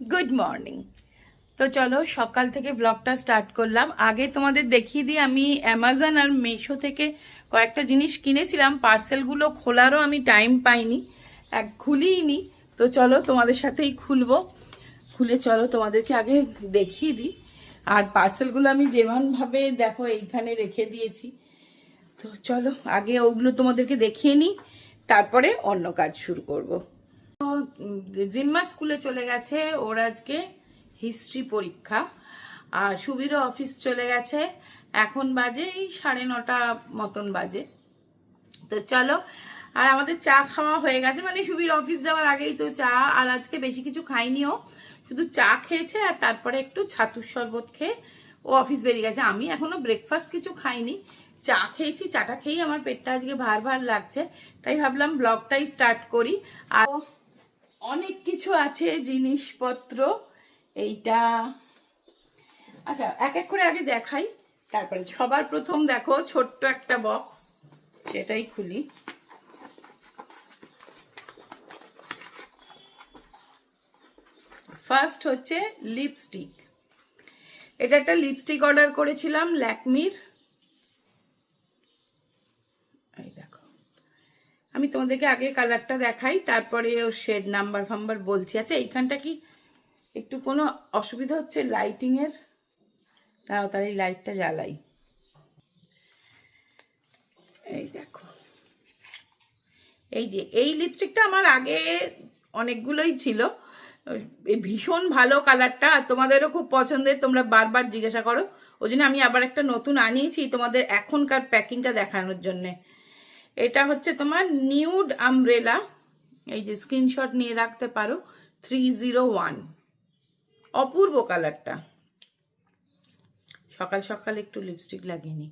Good morning তো চলো, সকাল থেকে ব্লগটা স্টার্ট করলাম। আগে তোমাদের দেখিয়ে দিই, আমি অ্যামাজন আর মেশো থেকে কয়েকটা জিনিস কিনেছিলাম। পার্সেলগুলো খোলারও আমি টাইম পাইনি, এক খুলিনি তো চলো, তোমাদের সাথেই খুলবো। খুলে চলো, তোমাদেরকে আগে দেখিয়ে দিই। আর পার্সেলগুলো আমি যেমনভাবে দেখো, এইখানে রেখে দিয়েছি। তো চলো, আগে ওগুলো তোমাদেরকে দেখিয়ে নিই। তারপরে অন্য কাজ শুরু করব। জিম্মা স্কুলে চলে গেছে, ওর আজকে হিস্ট্রি পরীক্ষা। আর সুবীরও অফিস চলে গেছে, এখন বাজে এই সাড়ে নটা মতন বাজে। তো চলো, আর আমাদের চা খাওয়া হয়ে গেছে মানে সুবীর অফিস যাওয়ার আগেই তো চা, আর আজকে বেশি কিছু খাইনিও শুধু চা খেয়েছে আর তারপরে একটু ছাতুর শরবত খেয়ে ও অফিস বেরিয়ে গেছে। আমি এখনও ব্রেকফাস্ট কিছু খাইনি। চা খেয়েছি, চাটা খেয়েই আমার পেটটা আজকে ভার ভার লাগছে। তাই ভাবলাম ব্লগটাই স্টার্ট করি। আর অনেক কিছু আছে জিনিসপত্র, এইটা। আচ্ছা এক এক করে আগে দেখাই। তারপরে সবার প্রথম দেখো, ছোট্ট একটা বক্স, সেটাই খুলি। ফার্স্ট হচ্ছে লিপস্টিক এটা একটা লিপস্টিক অর্ডার করেছিলাম ল্যাকমির এই দেখো আমি তোমাদেরকে আগে কালারটা দেখাই, তারপরে ওর শেড নাম্বার ফাম্বার বলছি। আচ্ছা এইখানটা কি একটু কোনো অসুবিধা হচ্ছে লাইটিং এর? তাও তাহলে লাইটটা জ্বালাই। এই দেখো। এই যে, এই লিপস্টিকটা আমার আগে অনেকগুলোই ছিল। ভীষণ ভালো কালারটা আর তোমাদেরও খুব পছন্দের, তোমরা বারবার জিজ্ঞাসা করো। ওই জন্য আমি আবার একটা নতুন আনিয়েছি তোমাদের এখনকার প্যাকিংটা দেখানোর জন্যে। এটা হচ্ছে তোমার নিউড আমব্রেলা এই যে স্ক্রিনশট নিয়ে রাখতে পারো। থ্রি জিরো ওয়ান অপূর্ব কালারটা সকাল সকাল একটু লিপস্টিক লাগিয়ে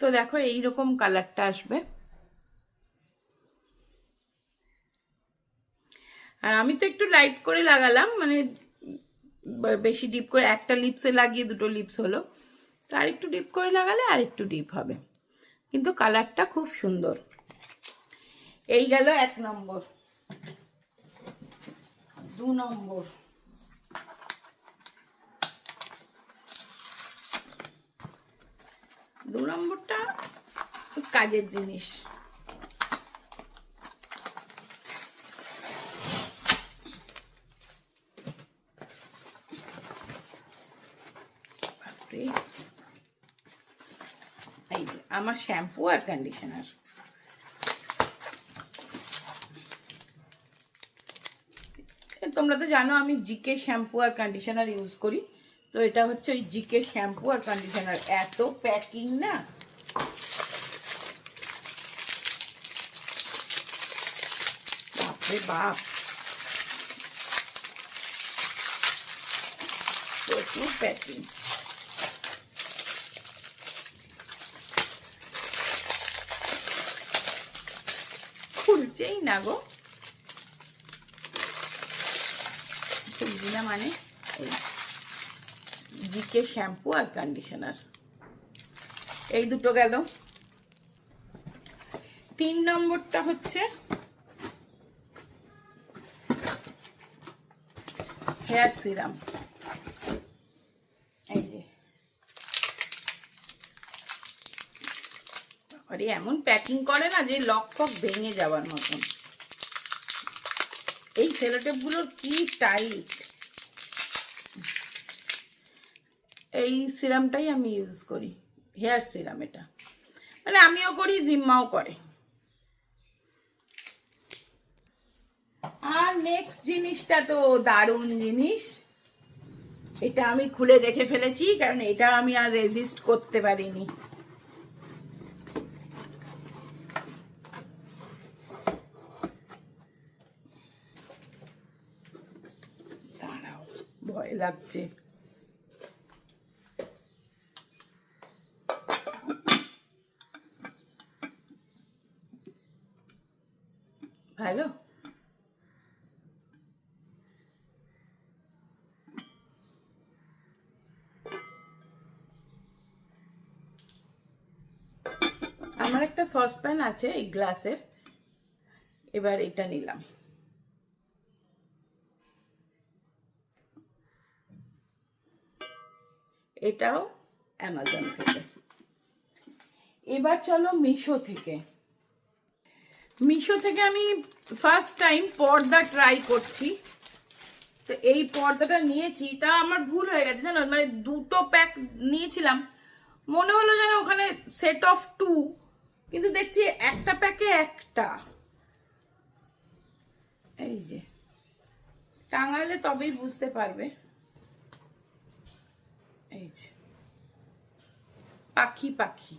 তো দেখো এইরকম কালারটা আসবে। আর আমি তো একটু লাইট করে লাগালাম মানে বেশি ডিপ করে একটা লিপসে লাগিয়ে দুটো লিপস হলো। তো আর একটু ডিপ করে লাগালে আর একটু ডিপ হবে। কিন্তু কালারটা খুব সুন্দর। এই গেল এক নম্বর। দু নম্বর। দু নম্বরটা কাজের জিনিস। বাপরে। এই যে, আমার শ্যাম্পু আর কন্ডিশনার। তোমরা তো জানো আমি জিকে শ্যাম্পু আর কন্ডিশনার ইউজ করি। তো এটা হচ্ছে ওই জিকে শ্যাম্পু আর কন্ডিশনার। এত প্যাকিং না। বাপরে বাপ। প্রচুর প্যাকিং না গো। খুলছি মানে জিকে শ্যাম্পু আর কন্ডিশনার। এই দুটো গেল। তিন নম্বরটা হচ্ছে হেয়ার সিরাম এই যে আরে এমন প্যাকিং করে না যে লক ভেঙে যাওয়ার মতন। এই সেলোটেপগুলোর কি টাইট এই সিরামটাই আমি ইউজ করি হেয়ার সিরাম এটা। মানে আমিও করি, জিম্মাও করে। আর নেক্সট জিনিসটা তো দারুণ জিনিস। এটা আমি খুলে দেখে ফেলেছি, কারণ এটা আমি আর রেজিস্ট করতে পারিনি দাঁড়াও ভয় লাগছে। ভালো? আমার একটা সসপ্যান আছে এই গ্লাসের এবার এটা নিলাম। এটাও অ্যামাজন থেকে। এবার চলো মিশো থেকে। মিশো থেকে আমি ফার্স্ট টাইম পর্দা ট্রাই করছি। তো এই পর্দাটা নিয়েছি, তা আমার ভুল হয়ে গেছে, জানো? মানে দুটো প্যাক নিয়েছিলাম। মনে হলো যেন ওখানে সেট অফ টু কিন্তু দেখছি একটা প্যাকে একটা। এই যে। টাঙালে তবেই বুঝতে পারবে। এই যে। পাখি পাখি।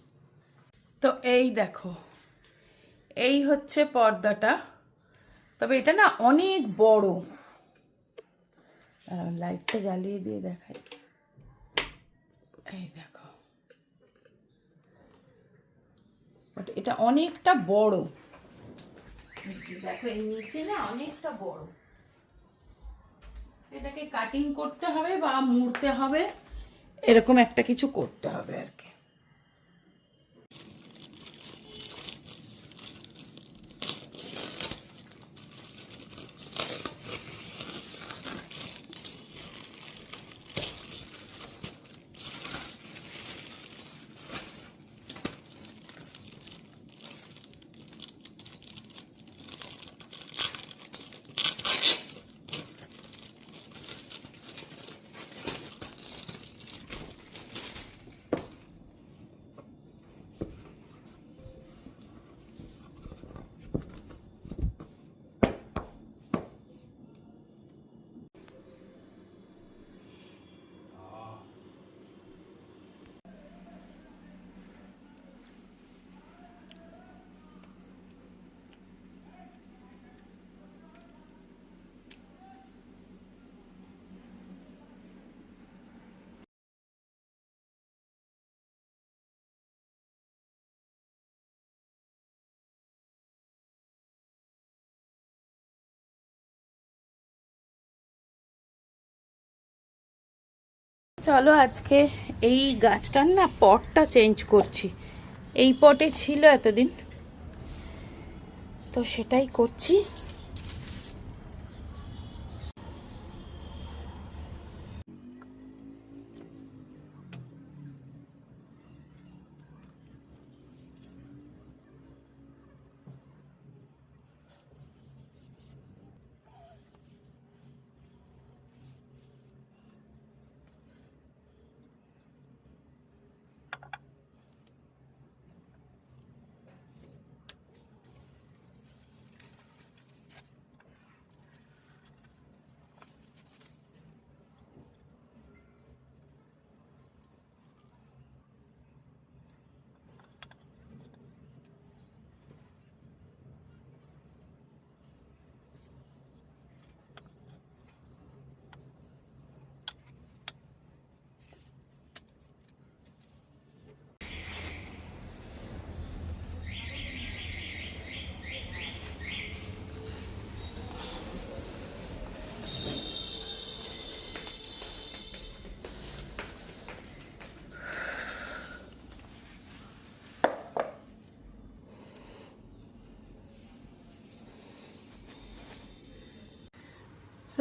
তো এই দেখো, এই হচ্ছে পর্দাটা। তবে এটা না অনেক বড়। লাইটটা জ্বালিয়ে দিয়ে দেখাই। এই দেখো। এটা অনেকটা বড়। দেখো এই নিচে না অনেকটা বড়। এটাকে কাটিং করতে হবে বা মুড়তে হবে। এরকম একটা কিছু করতে হবে আর কি। চলো আজকে এই গাছটার না পটটা চেঞ্জ করছি। এই পটে ছিল এতদিন। তো সেটাই করছি।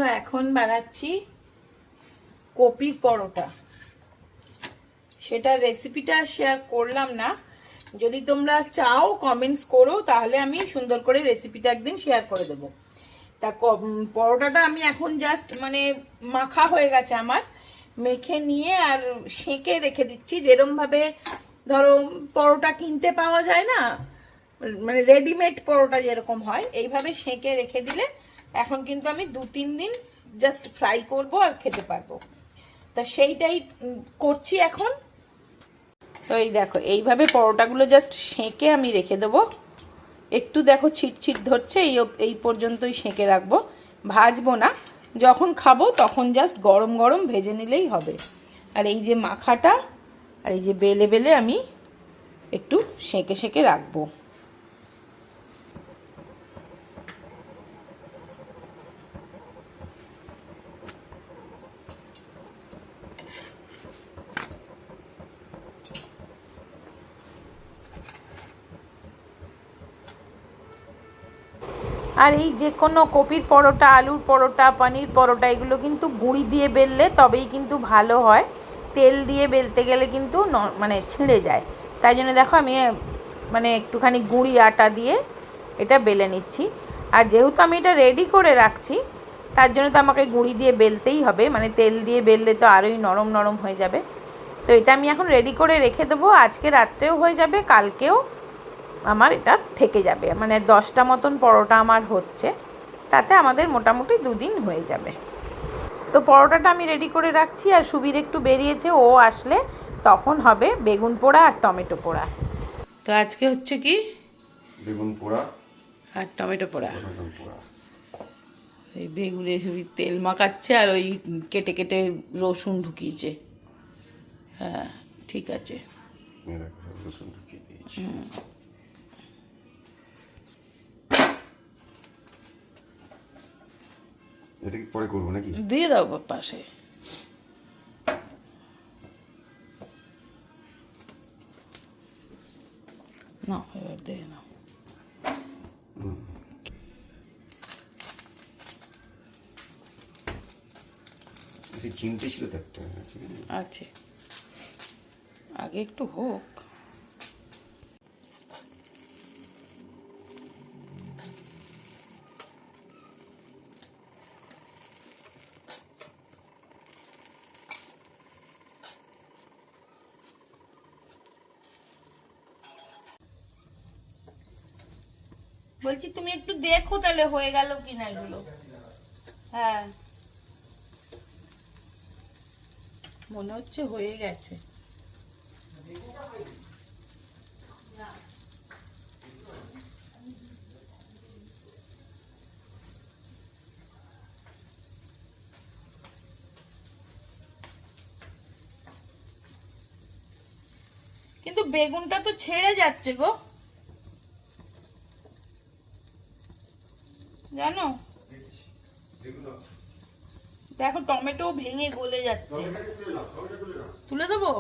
সো এখন বানাচ্ছি কপির পরোটা। সেটা রেসিপিটা শেয়ার করলাম না। যদি তোমরা চাও কমেন্টস করো, তাহলে আমি সুন্দর করে রেসিপিটা একদিন শেয়ার করে দেবো। তা পরোটাটা আমি এখন জাস্ট মানে মাখা হয়ে গেছে আমার। মেখে নিয়ে আর সেঁকে রেখে দিচ্ছি। যেরমভাবে ধরো পরোটা কিনতে পাওয়া যায় না মানে রেডিমেড পরোটা যেরকম হয়, এইভাবে সেঁকে রেখে দিলে এখন কিন্তু আমি দু, তিন দিন জাস্ট ফ্রাই করব আর খেতে পারব। তা সেইটাই করছি এখন। তো এই দেখো, এইভাবে পরোটাগুলো জাস্ট সেঁকে আমি রেখে দেবো। একটু দেখো ছিট ছিট ধরছে, এই এই পর্যন্তই সেঁকে রাখব। ভাজবো না। যখন খাব তখন জাস্ট গরম গরম ভেজে নিলেই হবে। আর এই যে মাখাটা, আর এই যে বেলে বেলে আমি একটু সেঁকে সেঁকে রাখব। আর এই যে কোনো কপির পরোটা, আলুর পরোটা, পনির পরোটা, এগুলো কিন্তু গুঁড়ি দিয়ে বেললে তবেই কিন্তু ভালো হয়। তেল দিয়ে বেলতে গেলে কিন্তু মানে ছিঁড়ে যায়। তাই জন্য দেখো আমি মানে একটুখানি গুঁড়ি আটা দিয়ে এটা বেলে নিচ্ছি। আর যেহেতু আমি এটা রেডি করে রাখছি, তার জন্য তো আমাকে গুঁড়ি দিয়ে বেলতেই হবে। মানে তেল দিয়ে বেললে তো আরোই নরম নরম হয়ে যাবে। তো এটা আমি এখন রেডি করে রেখে দেবো। আজকে রাত্রেও হয়ে যাবে, কালকেও আমার এটা থেকে যাবে। মানে দশটা মতন পরোটা আমার হচ্ছে তাতে আমাদের মোটামুটি দুদিন হয়ে যাবে। তো পরোটাটা আমি রেডি করে রাখছি আর সুবির একটু বেরিয়েছে ও আসলে তখন হবে বেগুন পোড়া আর টমেটো পোড়া। তো আজকে হচ্ছে কি? বেগুন পোড়া। আর টমেটো পোড়া। এই বেগুনে সুবীর তেল মাখাচ্ছে আর ওই কেটে কেটে রসুন ঢুকিয়েছে। হ্যাঁ ঠিক আছে। সব রসুন ঢুকিয়ে দিয়েছি। এটা কি পরে করব নাকি? দিয়ে দাও পাশে। না এবার দিয়ে নাও। চিমটে ছিল তো একটা আছে। আগে একটু হোক। বলছি, তুমি একটু দেখো তাহলে হয়ে গেল কিনা এগুলো। হ্যাঁ। মনে হচ্ছে হয়ে গেছে। কিন্তু বেগুনটা তো ছেড়ে যাচ্ছে গো জানো দেখো টমেটো ভেঙে গলে যাচ্ছে। তুলে দেবো?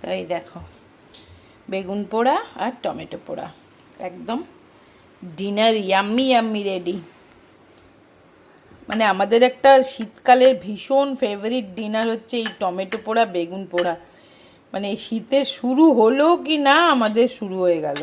তাই দেখো। বেগুন পোড়া আর টমেটো পোড়া। একদম ডিনার ইয়াম্মি ইয়াম্মি রেডি মানে আমাদের একটা শীতকালের ভীষণ ফেভারিট ডিনার হচ্ছে এই টমেটো পোড়া, বেগুন পোড়া। মানে শীতে শুরু হলো কি না আমাদের শুরু হয়ে গেল।